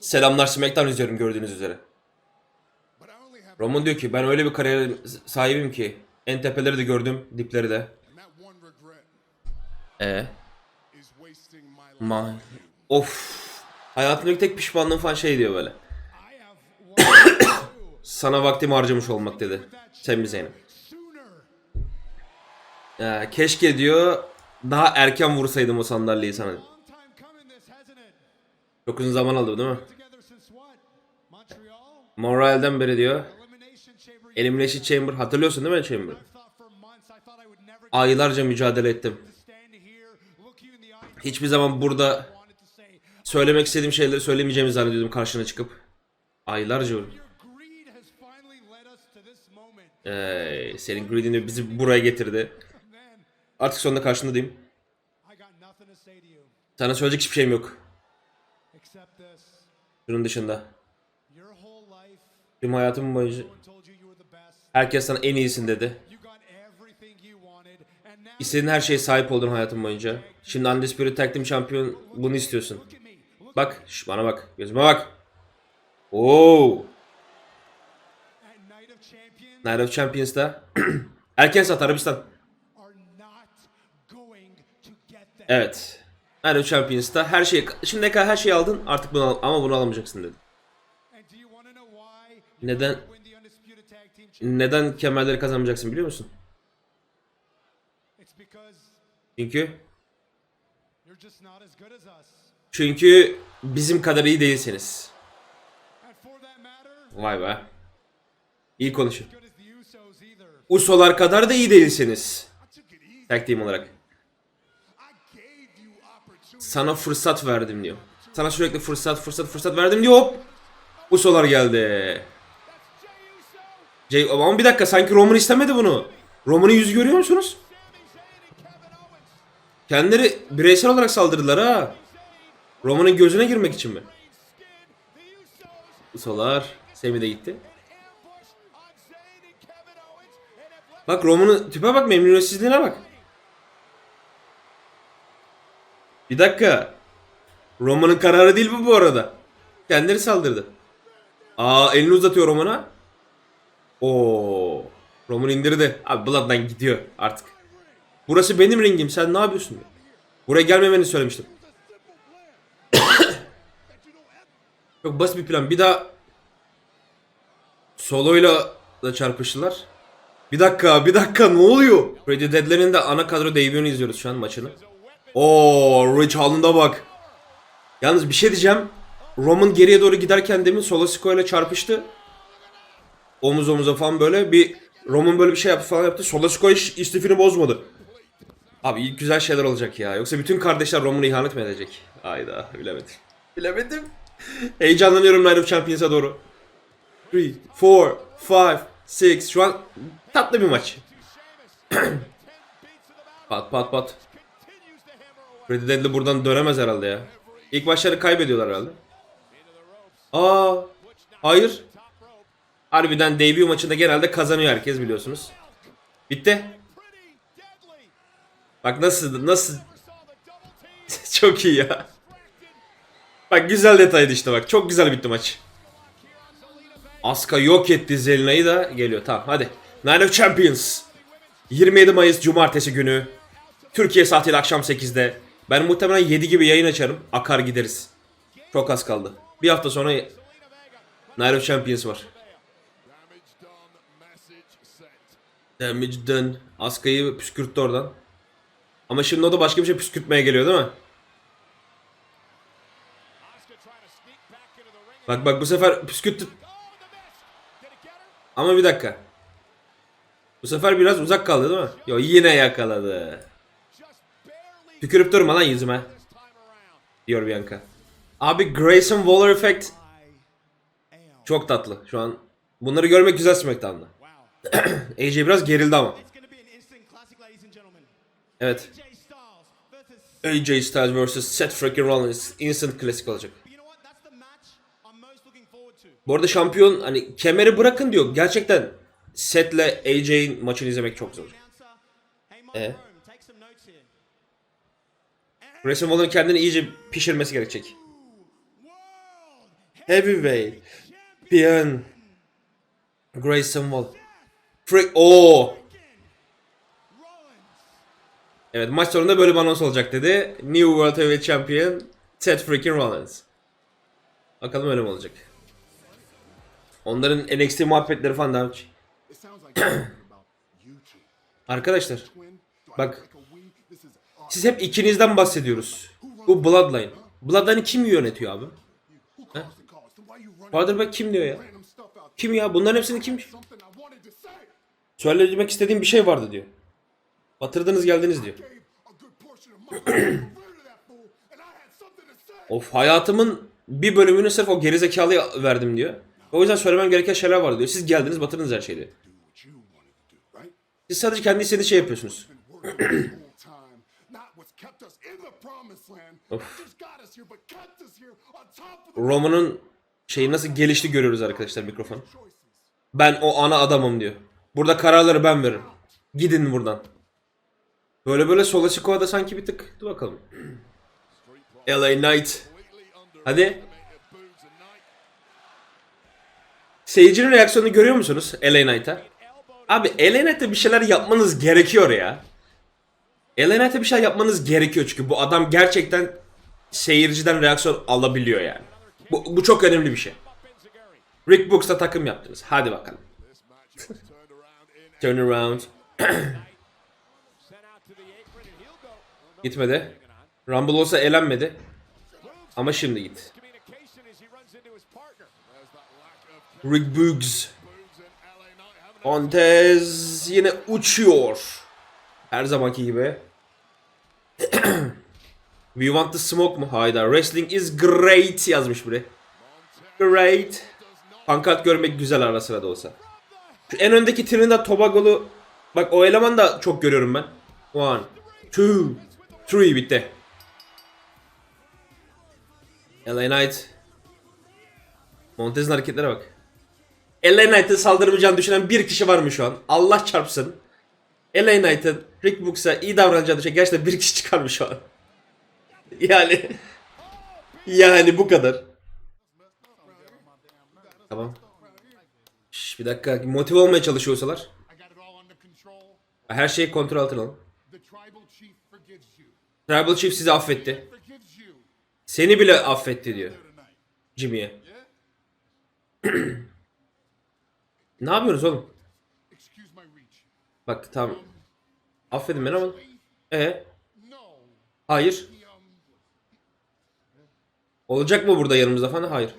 Selamlar SmackDown izliyorum gördüğünüz üzere. Roman diyor ki ben öyle bir kariyer sahibim ki en tepeleri de gördüm, dipleri de. E Ma Of. Hayatımdaki tek pişmanlığım falan şey diyor böyle. Sana vaktimi harcamış olmak dedi. Sami Zayn. Ee, keşke diyor daha erken vursaydım o sandalyeyi sana. Çok uzun zaman aldı değil mi? Moral'den beri diyor. Elimination Chamber hatırlıyorsun değil mi Chamber? Aylarca mücadele ettim. Hiçbir zaman burada söylemek istediğim şeyleri söylemeyeceğimi zannediyordum karşına çıkıp. Aylarca ee, senin greed'in bizi buraya getirdi. Artık sonunda karşında diyeyim. Sana söyleyecek hiçbir şeyim yok. Bunun dışında. Tüm hayatım boyunca herkes sana en iyisin dedi. İstediğin her şeye sahip oldun hayatın boyunca. Şimdi Undisputed Tag Team Champion bunu istiyorsun. Bak, şş, bana bak. Gözüme bak. Oo. Night of Champions'ta erken sat Arabistan. Evet. Of Champions'ta her şeyi şimdiye kadar her şeyi aldın artık bunu al- ama bunu alamayacaksın dedi. Neden neden kemerleri kazanmayacaksın biliyor musun? Çünkü çünkü bizim kadar iyi değilsiniz. Vay be. İyi konuşun. Usolar kadar da iyi değilsiniz. Tag team olarak. Sana fırsat verdim diyor. Sana sürekli fırsat fırsat fırsat verdim diyor. Hop. Usolar geldi. Jay, ama bir dakika sanki Roman istemedi bunu. Roman'ın yüzü görüyor musunuz? Kendileri bireysel olarak saldırdılar ha. Roman'ın gözüne girmek için mi? Usolar. Sami de gitti. Bak Roman'ın tipe bak memnuniyetsizliğine bak. Bir dakika. Roman'ın kararı değil bu bu arada. Kendileri saldırdı. Aa elini uzatıyor Roman'a. Oo. Roman indirdi. Abi Bloodline gidiyor artık. Burası benim ringim. Sen ne yapıyorsun? Buraya gelmemeni söylemiştim. Çok basit bir plan. Bir daha Solo'yla da çarpıştılar. Bir dakika, bir dakika ne oluyor? Freddy Deadler'in de ana kadro debutunu izliyoruz şu an maçını. Oo, Rich Holland'a bak. Yalnız bir şey diyeceğim. Roman geriye doğru giderken demin Solo Sikoa ile çarpıştı. Omuz omuza falan böyle bir Roman böyle bir şey yaptı falan yaptı. Solo Sikoa hiç istifini bozmadı. Abi güzel şeyler olacak ya. Yoksa bütün kardeşler Roman'a ihanet mi edecek? Hayda bilemedim. Bilemedim. Heyecanlanıyorum Night of Champions'a doğru. 3, 4, 5, 6. Şu an tatlı bir maç. pat pat pat. Freddy Deadly buradan dönemez herhalde ya. İlk başları kaybediyorlar herhalde. Aa, hayır. Harbiden debut maçında genelde kazanıyor herkes biliyorsunuz. Bitti. Bak nasıl nasıl çok iyi ya. Bak güzel detaydı işte bak. Çok güzel bitti maç. Asuka yok etti Zelina'yı da geliyor. Tamam hadi. Night of Champions. 27 Mayıs Cumartesi günü. Türkiye saatiyle akşam 8'de. Ben muhtemelen 7 gibi yayın açarım. Akar gideriz. Çok az kaldı. Bir hafta sonra Night of Champions var. Damage done. Asuka'yı püskürttü oradan. Ama şimdi o da başka bir şey püskürtmeye geliyor değil mi? Bak bak bu sefer püskürttü. Ama bir dakika. Bu sefer biraz uzak kaldı değil mi? Yo yine yakaladı. Tükürüp durma lan yüzüme. Diyor Bianca. Abi Grayson Waller effect çok tatlı şu an. Bunları görmek güzel SmackDown'da. AJ biraz gerildi ama. Evet. AJ Styles vs. Seth freaking Rollins instant klasik olacak. Bu arada şampiyon hani kemeri bırakın diyor. Gerçekten Seth'le AJ'in maçını izlemek çok zor. E? Grayson Waller'ın kendini iyice pişirmesi gerekecek. Heavyweight. Champion. Grayson Wall. Frick. Oo. Evet maç sonunda böyle bir anons olacak dedi. New World Heavyweight Champion Ted freaking Rollins. Bakalım öyle mi olacak? Onların NXT muhabbetleri falan daha. Arkadaşlar Bak. Siz hep ikinizden bahsediyoruz. Bu Bloodline. Bloodline'ı kim yönetiyor abi? Running Quarterback kim diyor ya? Kim ya? Bunların hepsini kim? Söylemek istediğim bir şey vardı diyor. Batırdınız geldiniz diyor. Of hayatımın bir bölümünü sırf o gerizekalıya verdim diyor. O yüzden söylemem gereken şeyler var diyor. Siz geldiniz batırdınız her şeyi? Siz sadece kendi istediğiniz şey yapıyorsunuz. of Roman'ın şeyi nasıl gelişti görüyoruz arkadaşlar mikrofon. Ben o ana adamım diyor. Burada kararları ben veririm. Gidin buradan. Böyle böyle sola çıkova da sanki bir tık. Dur bakalım. LA Knight. Hadi. Seyircinin reaksiyonunu görüyor musunuz LA Knight'a? Abi LA Knight'ta bir şeyler yapmanız gerekiyor ya. Knight'ta bir şeyler yapmanız gerekiyor çünkü bu adam gerçekten seyirciden reaksiyon alabiliyor yani. Bu, bu çok önemli bir şey. Rick Books'la takım yaptınız. Hadi bakalım. Turn around. Gitmedi. Rumble olsa elenmedi. Ama şimdi git. Rick Boogs. Montez yine uçuyor. Her zamanki gibi. We want the smoke mu? Hayda. Wrestling is great yazmış biri. Great. Pankart görmek güzel ara sıra da olsa. Şu en öndeki Trinidad Tobago'lu bak o eleman da çok görüyorum ben. One, two, three bitti. LA Knight. Montez'in hareketlere bak. LA Knight'ın saldırmayacağını düşünen bir kişi var mı şu an? Allah çarpsın. LA Knight'ın Rick Books'a iyi davranacağını düşünen gerçekten bir kişi çıkar mı şu an? Yani yani bu kadar. Tamam. Şş, bir dakika motive olmaya çalışıyorsalar. Her şeyi kontrol altına alın. Tribal chief sizi affetti. Seni bile affetti diyor. Jimmy'ye. ne yapıyoruz oğlum? Bak tamam. Affedin beni ama. E hayır. Olacak mı burada yanımızda falan? Hayır.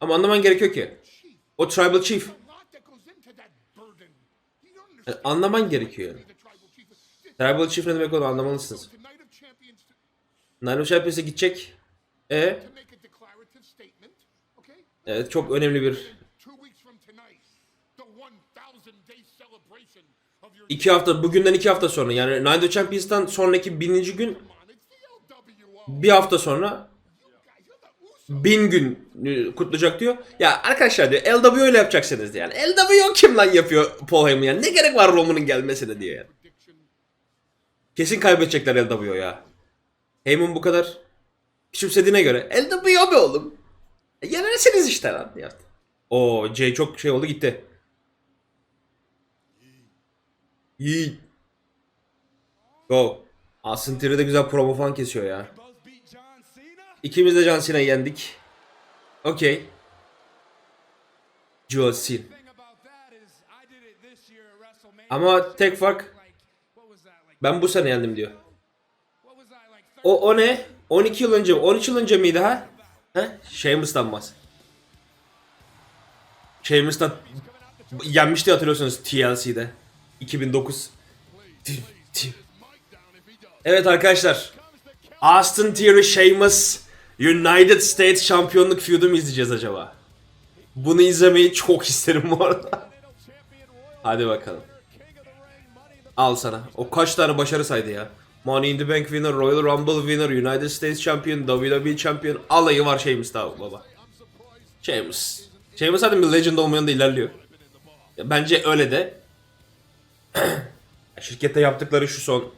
Ama anlaman gerekiyor ki. O Tribal Chief. Yani anlaman gerekiyor yani. tribal chief. Ne demek olduğunu anlamalısınız. Tonight of Champions'e gidecek. E evet çok önemli bir iki hafta bugünden iki hafta sonra yani Night of Champions'tan sonraki bininci gün bir hafta sonra bin gün e, kutlayacak diyor. Ya arkadaşlar diyor LWO ile yapacaksınız diyor yani. LWO kim lan yapıyor Paul Heyman yani? Ne gerek var Roman'ın gelmesine diyor yani. Kesin kaybedecekler LWO ya. Heyman bu kadar küçümsediğine göre LWO be oğlum. E, işte lan. O Jay çok şey oldu gitti. İyi. Go. Theory de güzel promo falan kesiyor ya. John? İkimiz de John Cena'yı yendik. Okey. Joel Cena. Ama tek fark ben bu sene yendim diyor. O, o ne? 12 yıl önce mi? 13 yıl önce miydi ha? He? Sheamus'tan bahs. Sheamus'tan yenmişti hatırlıyorsunuz TLC'de. 2009. Evet arkadaşlar. Austin Theory Sheamus United States şampiyonluk feud'u mu izleyeceğiz acaba? Bunu izlemeyi çok isterim bu arada. Hadi bakalım. Al sana. O kaç tane başarı saydı ya. Money in the Bank winner, Royal Rumble winner, United States champion, WWE champion. Alayı var Sheamus'ta baba. Sheamus. Sheamus zaten bir legend olmayan da ilerliyor. Bence öyle de. Şirkette yaptıkları şu son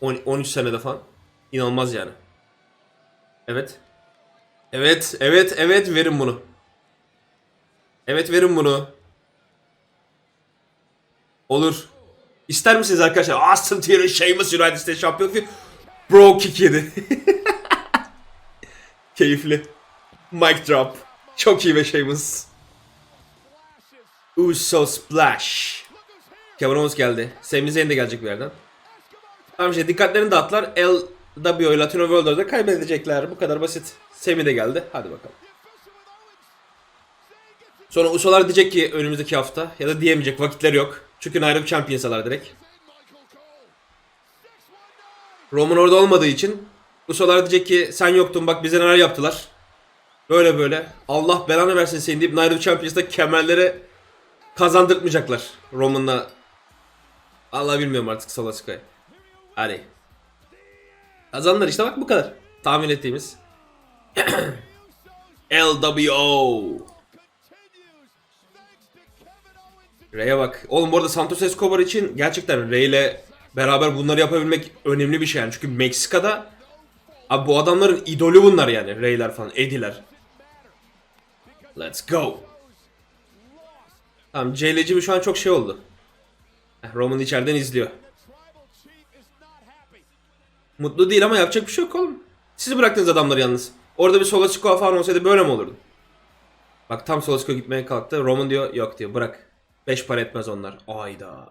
10 13 senede falan inanılmaz yani. Evet. Evet, evet, evet verin bunu. Evet verin bunu. Olur. İster misiniz arkadaşlar? Austin Theory, Sheamus United States şampiyon fi- Bro kick yedi. Keyifli. Mic drop. Çok iyi ve Sheamus. Uso Splash. Kevin Owens geldi. Sami Zayn de gelecek bir yerden. Tamam işte dikkatlerini dağıttılar. LW Latino World Order'da kaybedecekler. Bu kadar basit. Sami de geldi. Hadi bakalım. Sonra Usolar diyecek ki önümüzdeki hafta ya da diyemeyecek vakitleri yok. Çünkü Nairo Champions'alar direkt. Roman orada olmadığı için Usolar diyecek ki sen yoktun bak bize neler yaptılar. Böyle böyle. Allah belanı versin seni deyip Nairo Champions'ta kemerleri kazandırtmayacaklar Roman'la. Allah bilmiyorum artık Solo Siko'ya. Hadi. Kazandılar işte bak bu kadar. Tahmin ettiğimiz. LWO. Rey'e bak. Oğlum bu arada Santos Escobar için gerçekten Rey ile beraber bunları yapabilmek önemli bir şey yani. Çünkü Meksika'da abi bu adamların idolü bunlar yani. Rey'ler falan, Eddie'ler. Let's go. Tamam CL'cimi şu an çok şey oldu. Roman içeriden izliyor. Mutlu değil ama yapacak bir şey yok oğlum. Siz bıraktınız adamları yalnız. Orada bir Solasko falan olsaydı böyle mi olurdu? Bak tam Solasko gitmeye kalktı. Roman diyor yok diyor bırak. 5 para etmez onlar. Ayda.